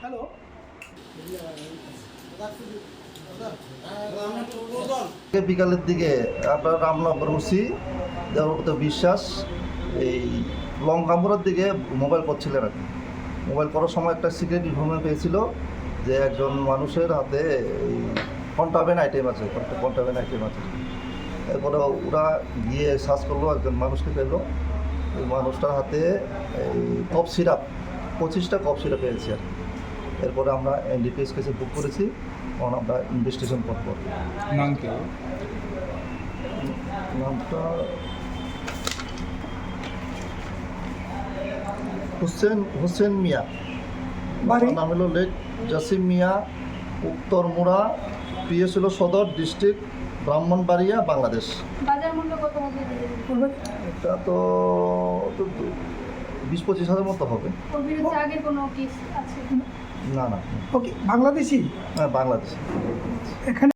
Hello বিকালের দিকে আপনার রামনগর উঠছি দেওয়ার বিশ্বাস, এই লং কামপুরের দিকে মোবাইল করছিলেন আর কি মোবাইল করার সময় একটা সিক্রেট ইনফরমেশন পেয়েছিল যে একজন মানুষের হাতে এই কন্টাবেন আইটেম আছে কন্টাবেন আইটেম আছে। এরপরে ওরা গিয়ে সার্চ করল একজন মানুষকে পেল ওই মানুষটার হাতে এই কফ সিরাপ পঁচিশটা কফ সিরাপ পেয়েছি আর। এরপরে আমরা এনডিপিএস কেসে বুক করেছি তখন আমরা ইনভেস্টিগেশন করব নাম কি নামটা হোসেন হোসেন মিয়া? নাম হলো লেক জাসিম মিয়া উত্তরমুড়া পিএস হলো সদর ডিস্ট্রিক্ট ব্রাহ্মণবাড়িয়া বাংলাদেশ। এটা তো বিশ পঁচিশ হাজার মতো হবে। না না। ওকে বাংলাদেশি? হ্যাঁ বাংলাদেশ। এখানে